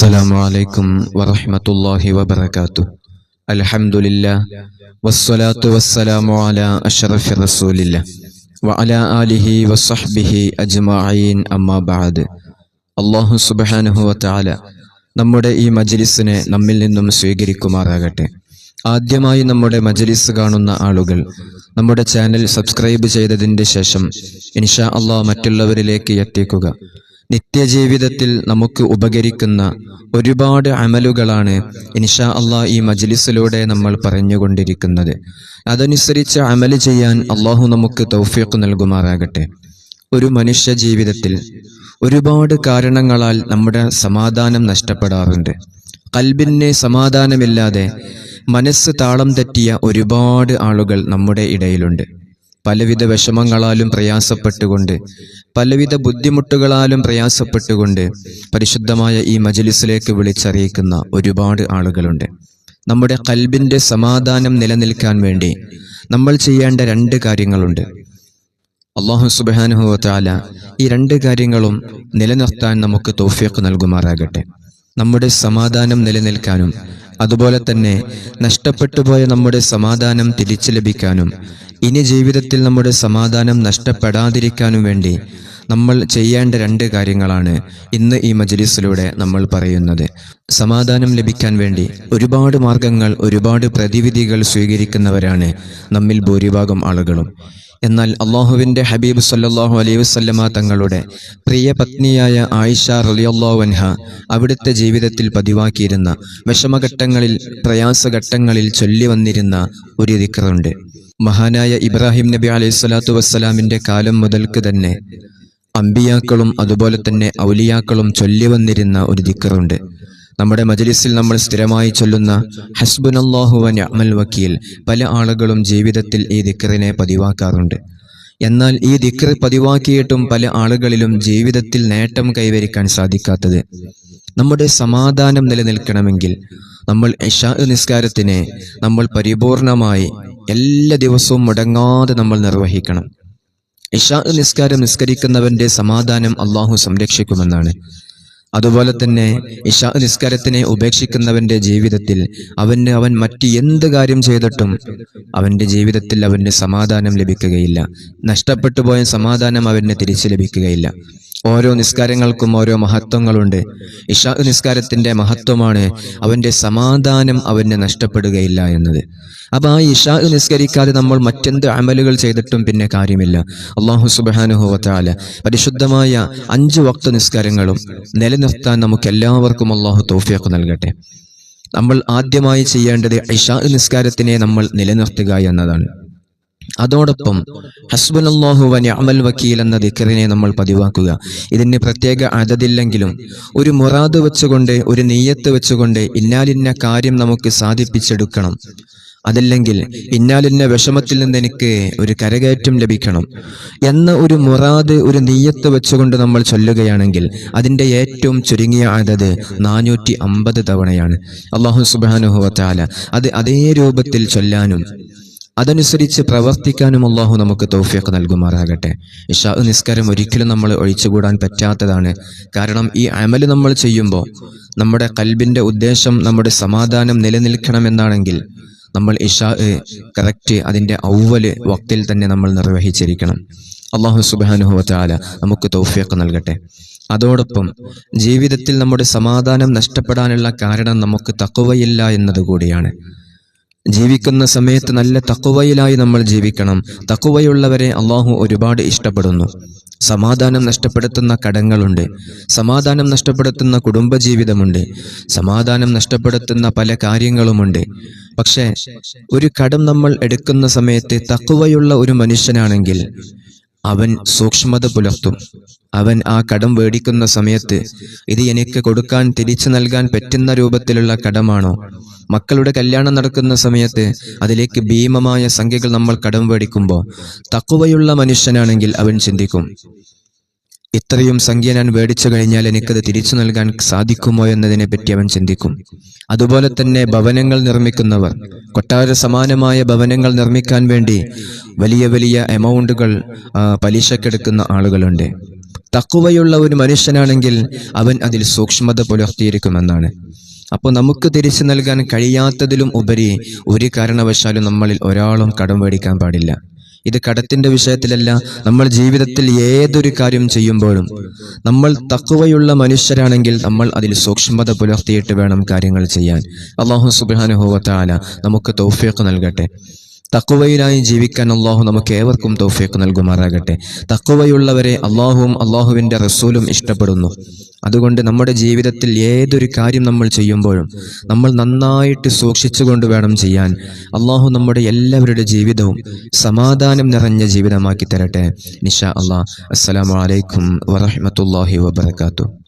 السلام عليكم ورحمة الله وبركاته الحمد لله والصلاة والسلام على أشرف رسول الله وعلى آله وصحبه أجمعين أما بعد അള്ളാഹു സുബാനുഹു വത്താല നമ്മുടെ ഈ മജലിസിനെ നമ്മിൽ നിന്നും സ്വീകരിക്കുമാറാകട്ടെ ആദ്യമായി നമ്മുടെ മജലിസ് കാണുന്ന ആളുകൾ നമ്മുടെ ചാനൽ സബ്സ്ക്രൈബ് ചെയ്തതിൻ്റെ ശേഷം ഇൻഷാ അള്ളാഹ് മറ്റുള്ളവരിലേക്ക് എത്തിക്കുക നിത്യജീവിതത്തിൽ നമുക്ക് ഉപകരിക്കുന്ന ഒരുപാട് അമലുകളാണ് ഇൻഷാ അള്ളാഹ് ഈ മജ്ലിസിലൂടെ നമ്മൾ പറഞ്ഞുകൊണ്ടിരിക്കുന്നത്. അതനുസരിച്ച് അമൽ ചെയ്യാൻ അള്ളാഹു നമുക്ക് തൗഫീഖ് നൽകുമാറാകട്ടെ. ഒരു മനുഷ്യ ജീവിതത്തിൽ ഒരുപാട് കാരണങ്ങളാൽ നമ്മുടെ സമാധാനം നഷ്ടപ്പെടാറുണ്ട്. കൽബിന് സമാധാനമില്ലാതെ മനസ്സ് താളം തെറ്റിയ ഒരുപാട് ആളുകൾ നമ്മുടെ ഇടയിലുണ്ട്. പലവിധ വിഷമങ്ങളാലും പ്രയാസപ്പെട്ടുകൊണ്ട് പലവിധ ബുദ്ധിമുട്ടുകളാലും പ്രയാസപ്പെട്ടുകൊണ്ട് പരിശുദ്ധമായ ഈ മജലിസിലേക്ക് വിളിച്ചറിയിക്കുന്ന ഒരുപാട് ആളുകളുണ്ട്. നമ്മുടെ കൽബിന്റെ സമാധാനം നിലനിൽക്കാൻ വേണ്ടി നമ്മൾ ചെയ്യേണ്ട രണ്ട് കാര്യങ്ങളുണ്ട്. അള്ളാഹു സുബാനുഹുവല ഈ രണ്ട് കാര്യങ്ങളും നിലനിർത്താൻ നമുക്ക് തോഫിയൊക്കെ നൽകുമാറാകട്ടെ. നമ്മുടെ സമാധാനം നിലനിൽക്കാനും അതുപോലെ തന്നെ നഷ്ടപ്പെട്ടു പോയ നമ്മുടെ സമാധാനം തിരിച്ചു ലഭിക്കാനും ഇനി ജീവിതത്തിൽ നമ്മുടെ സമാധാനം നഷ്ടപ്പെടാതിരിക്കാനും വേണ്ടി നമ്മൾ ചെയ്യേണ്ട രണ്ട് കാര്യങ്ങളാണ് ഇന്ന് ഈ മജ്ലിസിലൂടെ നമ്മൾ പറയുന്നത്. സമാധാനം ലഭിക്കാൻ വേണ്ടി ഒരുപാട് മാർഗങ്ങൾ ഒരുപാട് പ്രതിവിധികൾ സ്വീകരിക്കുന്നവരാണ് നമ്മിൽ ഭൂരിഭാഗം ആളുകളും. എന്നാൽ അള്ളാഹുവിന്റെ ഹബീബ് സല്ലാഹു അലൈഹി വസ്ലമ തങ്ങളുടെ പ്രിയ പത്നിയായ ആയിഷ റലിയല്ലാഹു അൻഹ അവിടുത്തെ ജീവിതത്തിൽ പതിവാക്കിയിരുന്ന വിഷമഘട്ടങ്ങളിൽ പ്രയാസഘട്ടങ്ങളിൽ ചൊല്ലി വന്നിരുന്ന ഒരു ദിക്കറുണ്ട് മഹാനായ ഇബ്രാഹിം നബി അലൈഹി സ്വലാത്തു വസ്സലാമിന്റെ കാലം മുതൽക്ക് തന്നെ അമ്പിയാക്കളും അതുപോലെ തന്നെ ഔലിയാക്കളും ചൊല്ലി വന്നിരുന്ന ഒരു ദിക്കറുണ്ട്. നമ്മുടെ മജലിസിൽ നമ്മൾ സ്ഥിരമായി ചൊല്ലുന്ന ഹസ്ബുനല്ലാഹു അമൽ വക്കീൽ പല ആളുകളും ജീവിതത്തിൽ ഈ ദിക്കറിനെ പതിവാക്കാറുണ്ട്. എന്നാൽ ഈ ദിക്കർ പതിവാക്കിയിട്ടും പല ആളുകളിലും ജീവിതത്തിൽ നേട്ടം കൈവരിക്കാൻ സാധിക്കാത്തത് നമ്മുടെ സമാധാനം നിലനിൽക്കണമെങ്കിൽ നമ്മൾ ഇഷാ നിസ്കാരത്തിനെ നമ്മൾ പരിപൂർണമായി എല്ലാ ദിവസവും മുടങ്ങാതെ നമ്മൾ നിർവഹിക്കണം. ഇഷാ നിസ്കാരം നിസ്കരിക്കുന്നവന്റെ സമാധാനം അള്ളാഹു സംരക്ഷിക്കുമെന്നാണ്. അതുപോലെ തന്നെ ഇഷാ നിസ്കാരത്തിനെ ഉപേക്ഷിക്കുന്നവന്റെ ജീവിതത്തിൽ അവന് അവൻ മറ്റ് എന്ത് കാര്യം ചെയ്തിട്ടും അവന്റെ ജീവിതത്തിൽ അവന് സമാധാനം ലഭിക്കുകയില്ല. നഷ്ടപ്പെട്ടു പോയ സമാധാനം അവന് തിരിച്ചു ലഭിക്കുകയില്ല. ഓരോ നിസ്കാരങ്ങൾക്കും ഓരോ മഹത്വങ്ങളുണ്ട്. ഇഷാ നിസ്കാരത്തിന്റെ മഹത്വമാണ് അവന്റെ സമാധാനം അവന് നഷ്ടപ്പെടുകയില്ല എന്നത്. അപ്പൊ ആ ഇഷാ നിസ്കരിക്കാതെ നമ്മൾ മറ്റെന്ത് അമലുകൾ ചെയ്തിട്ടും പിന്നെ കാര്യമില്ല. അള്ളാഹു സുബാനുഹോവത്താല പരിശുദ്ധമായ അഞ്ച് വക്ത നിസ്കാരങ്ങളും നിലനിർത്താൻ നമുക്ക് എല്ലാവർക്കും അള്ളാഹു തോഫിയൊക്കെ നൽകട്ടെ. നമ്മൾ ആദ്യമായി ചെയ്യേണ്ടത് ഇഷാ നിസ്കാരത്തിനെ നമ്മൾ നിലനിർത്തുക എന്നതാണ്. അതോടൊപ്പം ഹസ്ബൻ അള്ളാഹു വനി അമൽ വക്കീൽ എന്ന ദിക്കറിനെ നമ്മൾ പതിവാക്കുക. ഇതിന് പ്രത്യേക അതതില്ലെങ്കിലും ഒരു മുറാദ് വെച്ചുകൊണ്ട് ഒരു നെയ്യത്ത് വെച്ചുകൊണ്ട് ഇന്നാലിന്ന കാര്യം നമുക്ക് സാധിപ്പിച്ചെടുക്കണം. അതല്ലെങ്കിൽ ഇന്നാലിന്ന വിഷമത്തിൽ നിന്ന് എനിക്ക് ഒരു കരകയറ്റം ലഭിക്കണം എന്ന ഒരു മുറാദ് ഒരു നീയത്ത് വെച്ചുകൊണ്ട് നമ്മൾ ചൊല്ലുകയാണെങ്കിൽ അതിന്റെ ഏറ്റവും ചുരുങ്ങിയ അതത് നാനൂറ്റി അമ്പത് തവണയാണ്. അള്ളാഹു സുബാനുഹുവത്താല അത് അതേ രൂപത്തിൽ ചൊല്ലാനും അതനുസരിച്ച് പ്രവർത്തിക്കാനും അള്ളാഹു നമുക്ക് തൗഫിയൊക്കെ നൽകുമാറാകട്ടെ. ഇഷാ നിസ്കാരം ഒരിക്കലും നമ്മൾ ഒഴിച്ചുകൂടാൻ പറ്റാത്തതാണ്. കാരണം ഈ അമൽ നമ്മൾ ചെയ്യുമ്പോൾ നമ്മുടെ കൽബിന്റെ ഉദ്ദേശം നമ്മുടെ സമാധാനം നിലനിൽക്കണമെന്നാണെങ്കിൽ നമ്മൾ ഇഷാ കറക്റ്റ് അതിന്റെ ഔവൽ വക്തിൽ തന്നെ നമ്മൾ നിർവഹിച്ചിരിക്കണം. അള്ളാഹു സുബാനുഹുവത്താല നമുക്ക് തൗഫിയൊക്കെ നൽകട്ടെ. അതോടൊപ്പം ജീവിതത്തിൽ നമ്മുടെ സമാധാനം നഷ്ടപ്പെടാനുള്ള കാരണം നമുക്ക് തക്കുവയില്ല എന്നതുകൂടിയാണ്. ജീവിക്കുന്ന സമയത്ത് നല്ല തക്കുവയിലായി നമ്മൾ ജീവിക്കണം. തക്കുവയുള്ളവരെ അള്ളാഹു ഒരുപാട് ഇഷ്ടപ്പെടുന്നു. സമാധാനം നഷ്ടപ്പെടുത്തുന്ന കടങ്ങളുണ്ട്. സമാധാനം നഷ്ടപ്പെടുത്തുന്ന കുടുംബജീവിതമുണ്ട്. സമാധാനം നഷ്ടപ്പെടുത്തുന്ന പല കാര്യങ്ങളുമുണ്ട്. പക്ഷേ ഒരു കടം നമ്മൾ എടുക്കുന്ന സമയത്ത് തക്കുവയുള്ള ഒരു മനുഷ്യനാണെങ്കിൽ അവൻ സൂക്ഷ്മത പുലർത്തും. അവൻ ആ കടം മേടിക്കുന്ന സമയത്ത് ഇത് എനിക്ക് കൊടുക്കാൻ തിരിച്ചു നൽകാൻ പറ്റുന്ന രൂപത്തിലുള്ള കടമാണോ? മക്കളുടെ കല്യാണം നടക്കുന്ന സമയത്ത് അതിലേക്ക് ഭീമമായ സംഖ്യകൾ നമ്മൾ കടം മേടിക്കുമ്പോൾ തക്കുവയുള്ള മനുഷ്യനാണെങ്കിൽ അവൻ ചിന്തിക്കും ഇത്രയും സംഖ്യ ഞാൻ മേടിച്ചു കഴിഞ്ഞാൽ എനിക്കത് തിരിച്ചു നൽകാൻ സാധിക്കുമോ എന്നതിനെ പറ്റി അവൻ ചിന്തിക്കും. അതുപോലെ തന്നെ ഭവനങ്ങൾ നിർമ്മിക്കുന്നവർ കൊട്ടാര സമാനമായ ഭവനങ്ങൾ നിർമ്മിക്കാൻ വേണ്ടി വലിയ വലിയ എമൗണ്ടുകൾ പലിശക്കെടുക്കുന്ന ആളുകളുണ്ട്. തക്കുവയുള്ള ഒരു മനുഷ്യനാണെങ്കിൽ അവൻ അതിൽ സൂക്ഷ്മത പുലർത്തിയിരിക്കുമെന്നാണ്. അപ്പോൾ നമുക്ക് തിരിച്ചു നൽകാൻ കഴിയാത്തതിലും ഉപരി ഒരു കാരണവശാലും നമ്മളിൽ ഒരാളും കടം മേടിക്കാൻ പാടില്ല. ഇത് കടത്തിന്റെ വിഷയത്തിലല്ല നമ്മൾ ജീവിതത്തിൽ ഏതൊരു കാര്യം ചെയ്യുമ്പോഴും. നമ്മൾ തക്കുവയുള്ള മനുഷ്യരാണെങ്കിൽ നമ്മൾ അതിൽ സൂക്ഷ്മത പുലർത്തിയിട്ട് വേണം കാര്യങ്ങൾ ചെയ്യാൻ. അള്ളാഹു സുബാനുഹോവത്താല നമുക്ക് തൗഫീഖ് നൽകട്ടെ. തക്കുവയിലായി ജീവിക്കാൻ അള്ളാഹു നമുക്ക് ഏവർക്കും തൗഫീഖ് നൽകുമാറാകട്ടെ. തക്കുവയുള്ളവരെ അള്ളാഹുവും അള്ളാഹുവിന്റെ റസൂലും ഇഷ്ടപ്പെടുന്നു. അതുകൊണ്ട് നമ്മുടെ ജീവിതത്തിൽ ഏതൊരു കാര്യം നമ്മൾ ചെയ്യുമ്പോഴും നമ്മൾ നന്നായിട്ട് സൂക്ഷിച്ചുകൊണ്ട് വേണം ചെയ്യാൻ. അള്ളാഹു നമ്മുടെ എല്ലാവരുടെ ജീവിതവും സമാധാനം നിറഞ്ഞ ജീവിതമാക്കി തരട്ടെ. നിഷ അള്ളാഹ്. അസ്സലാമു അലൈക്കും വറഹ്മത്തുള്ളാഹി വബർക്കാത്തു